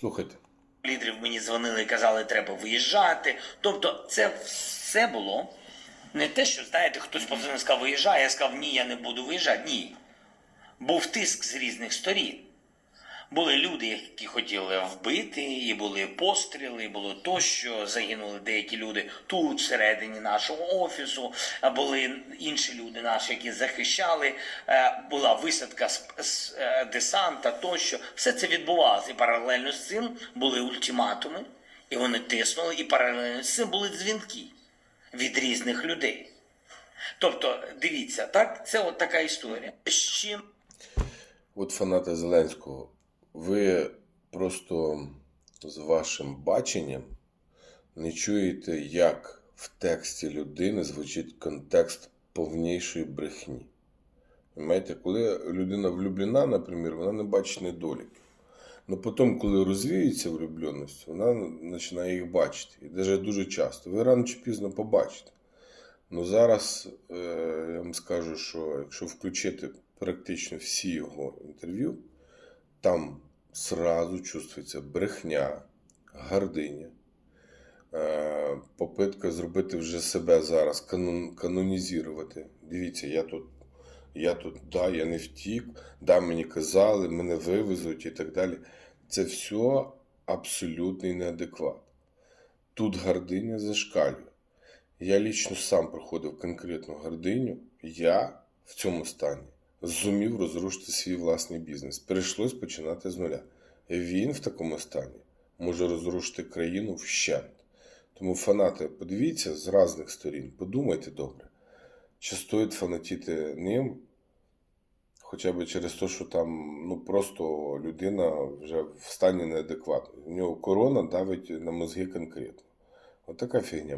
Слухайте. лідерів мені дзвонили і казали, треба виїжджати. Тобто, це все було не те, що знаєте, хтось позвонив сказав, виїжджай, я сказав, ні, я не буду виїжджати. Ні. Був тиск з різних сторін. Були люди, які хотіли вбити, і були постріли, і було тощо. Загинули деякі люди тут, всередині нашого офісу. Були інші люди наші, які захищали. Е, Була висадка з, е, десанта тощо. Все це відбувалося. І паралельно з цим були ультиматуми, і вони тиснули, і паралельно з цим були дзвінки від різних людей. Тобто, дивіться, так, це от така історія. З чим От фанати Зеленського, ви просто з вашим баченням не чуєте, як в тексті людини звучить контекст повнішої брехні. Понимаєте, коли людина влюблена, наприклад, вона не бачить недоліків. Но потім, коли розвіюється влюбленість, вона починає їх бачити. І навіть дуже часто. Ви рано чи пізно побачите. Ну зараз е, я вам скажу, що якщо включити практично всі його інтерв'ю, там сразу чувствується брехня, гординя, е, попитка зробити вже себе зараз, канон, канонізувати. Дивіться, я тут, я тут, да, я не втік, да, мені казали, мене вивезуть і так далі. Це все абсолютний неадекват. Тут гординя зашкалює. Я лічно сам проходив конкретну гординю. Я в цьому стані зумів розрушити свій власний бізнес. Прийшлось починати з нуля. Він в такому стані може розрушити країну вщент. Тому фанати, подивіться з різних сторін, подумайте добре, чи стоїть фанатіти ним, хоча б через те, що там ну, просто людина вже в стані неадекватної. У нього корона давить на мозги конкретно. Отака фігня.